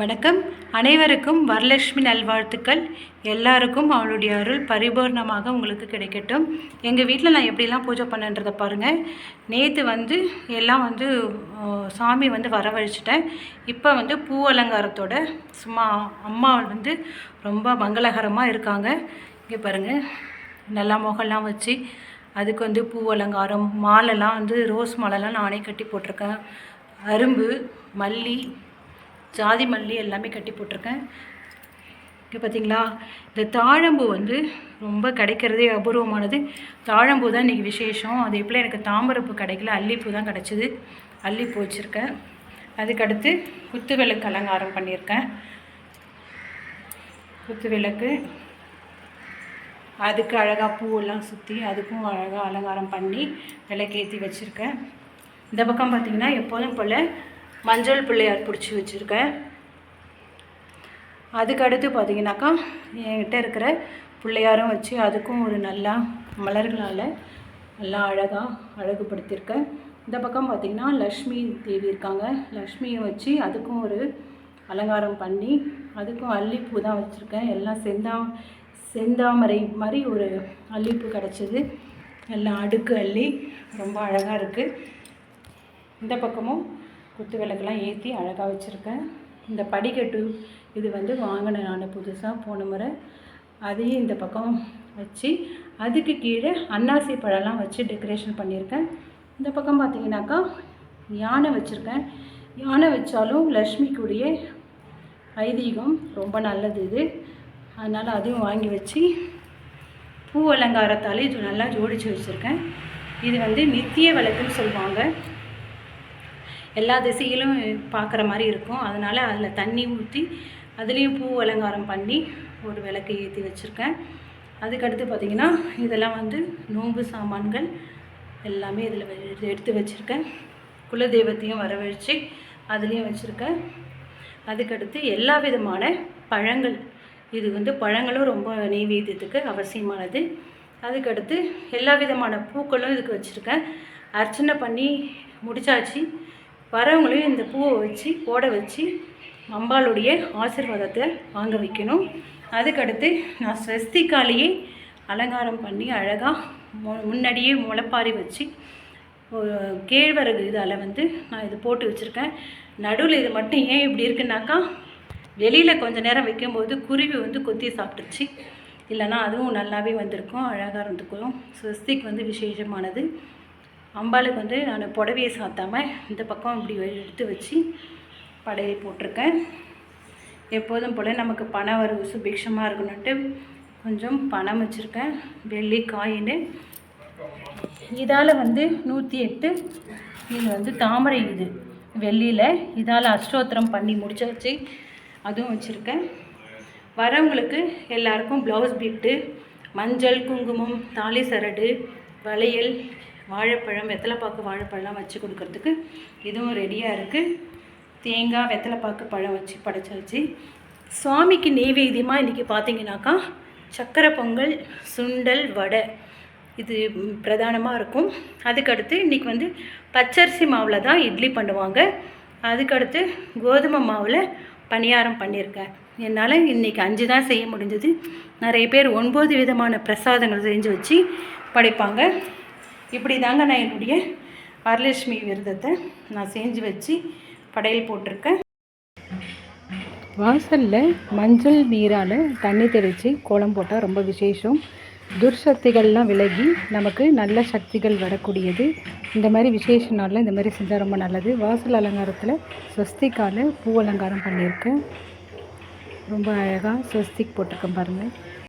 வணக்கம். அனைவருக்கும் வரலட்சுமி நல்வாழ்த்துக்கள். எல்லாருக்கும் அவளுடைய அருள் பரிபூர்ணமாக உங்களுக்கு கிடைக்கட்டும். எங்கள் வீட்டில் நான் எப்படிலாம் பூஜை பண்ணன்றதை பாருங்கள் நேற்று வந்து எல்லாம் வந்து சாமி வந்து வரவழைச்சிட்டேன். இப்போ வந்து பூ அலங்காரத்தோட சும்மா அம்மா வந்து ரொம்ப மங்களகரமாக இருக்காங்க. இங்கே பாருங்கள் நல்லா முகம்லாம் வச்சு அதுக்கு வந்து பூ அலங்காரம் மாலைலாம் வந்து ரோஸ் மாலைலாம் நானே கட்டி போட்டிருக்கேன். அரும்பு மல்லி ஜாதி மல்லி எல்லாமே கட்டி போட்டிருக்கேன். இங்கே பார்த்தீங்களா இந்த தாழம்பூ வந்து ரொம்ப கிடைக்கிறதே அபூர்வமானது. தாழம்பூ தான் இன்றைக்கி விசேஷம். அதே போல் எனக்கு தாமரைப்பூ கிடைக்கல அல்லிப்பூ தான் கிடச்சிது. அல்லிப்பூ வச்சுருக்கேன். அதுக்கடுத்து குத்து விளக்கு அலங்காரம் பண்ணியிருக்கேன். குத்து விளக்கு அதுக்கு அழகாக பூவெல்லாம் சுற்றி அதுக்கும் அழகாக அலங்காரம் பண்ணி விளக்கேற்றி வச்சுருக்கேன். இந்த பக்கம் பார்த்திங்கன்னா எப்போதும் போல் மஞ்சள் பிள்ளையார் பிடிச்சி வச்சுருக்கேன். அதுக்கு அடுத்து பார்த்தீங்கன்னாக்கா என்கிட்ட இருக்கிற பிள்ளையாரும் வச்சு அதுக்கும் ஒரு நல்லா மலர்களால் நல்லா அழகாக அழகுபடுத்தியிருக்கேன். இந்த பக்கம் பார்த்திங்கன்னா லக்ஷ்மி தேவி இருக்காங்க. லக்ஷ்மியை வச்சு அதுக்கும் ஒரு அலங்காரம் பண்ணி அதுக்கும் அல்லிப்பூ தான் வச்சுருக்கேன். எல்லாம் செந்தா செந்தாமரை மாதிரி ஒரு அல்லிப்பூ கிடச்சிது. எல்லாம் அடுக்கு அள்ளி ரொம்ப அழகாக இருக்குது இந்த பக்கமும் குத்து விளக்கெல்லாம் ஏற்றி அழகாக வச்சுருக்கேன். இந்த படிக்கட்டு இது வந்து வாங்கினேன் நான் புதுசாக போன முறை. அதையும் இந்த பக்கம் வச்சு அதுக்கு கீழே அன்னாசி பழம்லாம் வச்சு டெக்கரேஷன் பண்ணியிருக்கேன். இந்த பக்கம் பார்த்தீங்கன்னாக்கா யானை வச்சுருக்கேன். யானை வச்சாலும் லக்ஷ்மிக்குரிய ஐதீகம் ரொம்ப நல்லது இது. அதனால் அதையும் வாங்கி வச்சு பூ அலங்காரத்தாலே இது நல்லா ஜோடித்து வச்சுருக்கேன். இது வந்து நித்திய விளக்குன்னு சொல்லுவாங்க. எல்லா திசையிலும் பார்க்குற மாதிரி இருக்கும். அதனால் அதில் தண்ணி ஊற்றி அதுலேயும் பூ அலங்காரம் பண்ணி ஒரு விளக்கு ஏற்றி வச்சுருக்கேன். அதுக்கடுத்து பார்த்திங்கன்னா இதெல்லாம் வந்து நோன்பு சாமான்கள் எல்லாமே இதில் எடுத்து வச்சுருக்கேன். குலதெய்வத்தையும் வரவழைச்சி அதுலேயும் வச்சுருக்கேன். அதுக்கடுத்து எல்லா விதமான பழங்கள். இது வந்து பழங்களும் ரொம்ப நெய்வேத்தியத்துக்கு அவசியமானது. அதுக்கடுத்து எல்லா விதமான பூக்களும் இதுக்கு வச்சுருக்கேன். அர்ச்சனை பண்ணி முடிச்சாச்சு. வரவங்களையும் இந்த பூவை வச்சு போட வச்சு அம்பாளுடைய ஆசீர்வாதத்தை வாங்க வைக்கணும். அதுக்கடுத்து நான் ஸ்வஸ்திக்காலையே அலங்காரம் பண்ணி அழகாக மு முன்னாடியே முளைப்பாரி வச்சு கேழ்வரகு இதால் வந்து நான் இது போட்டு வச்சுருக்கேன். நடுவில் இது மட்டும் ஏன் இப்படி இருக்குன்னாக்கா வெளியில் கொஞ்சம் நேரம் வைக்கும்போது குருவி வந்து கொத்தி சாப்பிட்டுச்சு இல்லைன்னா அதுவும் நல்லாவே வந்திருக்கும் அழகாக இருந்துக்கும். ஸ்வஸ்திக்கு வந்து விசேஷமானது. அம்பாளுக்கு வந்து நான் புடவையை சாத்தாமல் இந்த பக்கம் இப்படி எடுத்து வச்சு படையை போட்டிருக்கேன். எப்போதும் போல் நமக்கு பண வரவு சுபிக்ஷமாக இருக்கணுன்ட்டு கொஞ்சம் பணம் வச்சுருக்கேன். வெள்ளி காயின். இதால் வந்து நூற்றி எட்டு இது வந்து தாமரை இது. வெள்ளியில் இதால் அஷ்டோத்திரம் பண்ணி முடிச்சாச்சு. அதுவும் வச்சுருக்கேன். வரவங்களுக்கு எல்லாருக்கும் ப்ளவுஸ் பிட்டு மஞ்சள் குங்குமம் தாலி சரடு வளையல் வாழைப்பழம் வெத்தலைப்பாக்கு வாழைப்பழம்லாம் வச்சு கொடுக்கறதுக்கு இதுவும் ரெடியாக இருக்குது தேங்காய் வெத்தலைப்பாக்கு பழம் வச்சு படைச்சாச்சு. சுவாமிக்கு நெய்வேத்தியமாக இன்றைக்கி பார்த்தீங்கன்னாக்கா சக்கரை பொங்கல் சுண்டல் வடை இது பிரதானமாக இருக்கும். அதுக்கடுத்து இன்றைக்கி வந்து பச்சரிசி மாவில் தான் இட்லி பண்ணுவாங்க. அதுக்கடுத்து கோதுமை மாவில் பணியாரம் பண்ணியிருக்கேன். என்னால் இன்றைக்கி அஞ்சு தான் செய்ய முடிஞ்சது. நிறைய பேர் ஒன்பது விதமான பிரசாதங்கள் செஞ்சு வச்சு படைப்பாங்க. இப்படி தாங்க நான் என்னுடைய வரலட்சுமி விரதத்தை நான் செஞ்சு வச்சு படையல் போட்டிருக்கேன். வாசலில் மஞ்சள் நீரால் தண்ணி தெளித்து கோலம் போட்டால் ரொம்ப விசேஷம். துர்சக்திகள்லாம் விலகி நமக்கு நல்ல சக்திகள் வரக்கூடியது. இந்த மாதிரி விசேஷ நாளில் இந்த மாதிரி செஞ்சால் ரொம்ப நல்லது. வாசல் அலங்காரத்தில் ஸ்வஸ்திக்கால பூ அலங்காரம் பண்ணியிருக்கேன். ரொம்ப அழகாக ஸ்வஸ்திக் போட்டிருக்கேன் பாருங்கள்